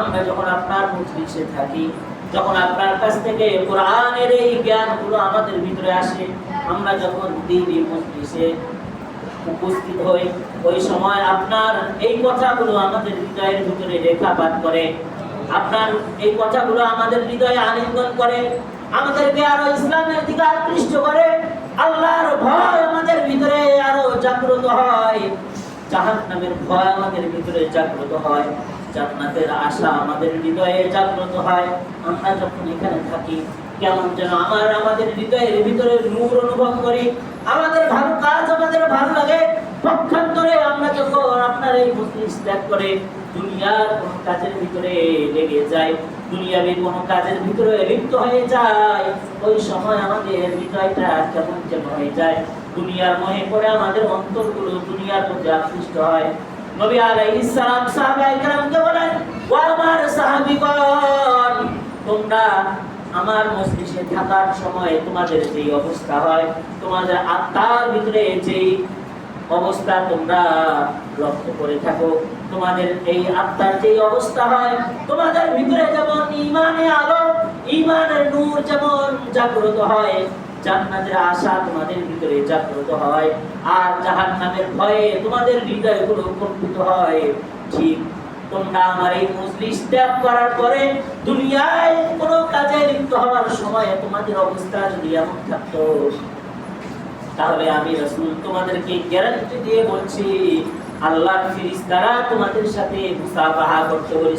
আমরা যখন আপনার মজলিসে থাকি, যখন আপনার কাছ থেকে কোরআনের এই জ্ঞানগুলো আমাদের ভিতরে আসে, আমরা যখন দিনই মজলিসে উপস্থিত হই। ওই সময় আপনার এই কথাগুলো আমাদের হৃদয়ের ভিতরে রেখাপাত করে। আপনার এই কথাগুলো আমাদের হৃদয়ে আলিঙ্গন করে। আমাদেরকে আরও ইসলামের দিকে আকৃষ্ট করে। আল্লাহর ভয় আমাদের ভিতরে আরও জাগ্রত হয়। জাহান্নামের ভয় আমাদের ভিতরে জাগ্রত হয়। জান্নাতের আশা আমাদের হৃদয়ে জাগ্রত হয়। আমরা যখন এখানে থাকি, কেমন যেন আমার আমাদের হৃদয়ের ভিতরে নূর অনুভব করি। আমাদের ভালো কাজ আমাদের ভালো লাগে। পক্ষান্তরে আমরা যখন আপনার এই মজলিস ত্যাগ করে দুনিয়ার কোন কাজের ভিতরে লেগে যায় দুনিয়াবি কোন কাজের ভিতরে লিপ্ত হয়ে যায় ওই সময় আমাদের হৃদয়টা কেমন যেন হয়ে যায়। দুনিয়ার মহে পড়ে আমাদের অন্তরগুলো দুনিয়ার মধ্যে আকৃষ্ট হয়। নবী আলাইহিস সালাম সাহাবায়ে কেরামকে বলেন ও আমার সাহাবীগণ, তোমরা আমার মস্তিষ্কে থাকার সময় তোমাদের যেই অবস্থা হয়, তোমাদের আত্মার ভিতরে যেই অবস্থা তোমরা লক্ষ্য করে থাকো, তোমাদের এই আত্মার যেই অবস্থা হয়, তোমাদের ভিতরে যেমন ইমানে আলো, ইমানের নূর যেমন জাগ্রত হয় জান্নাতের আশা তোমাদের ভিতরে জাগ্রত হয়, আর ভয়ে তোমাদের হৃদয়গুলো হয়। ঠিক তোমরা আমার এই মজলিস ত্যাগ করার পরে দুনিয়ায় কোনো কাজে লিপ্ত হওয়ার সময় তোমাদের অবস্থা যদি এমন তাহলে আমি রাসূল তোমাদেরকে গ্যারান্টি দিয়ে বলছি, আল্লাহর ফেরেশতারা তোমাদের সাথে মুসাফাহা করতে বলি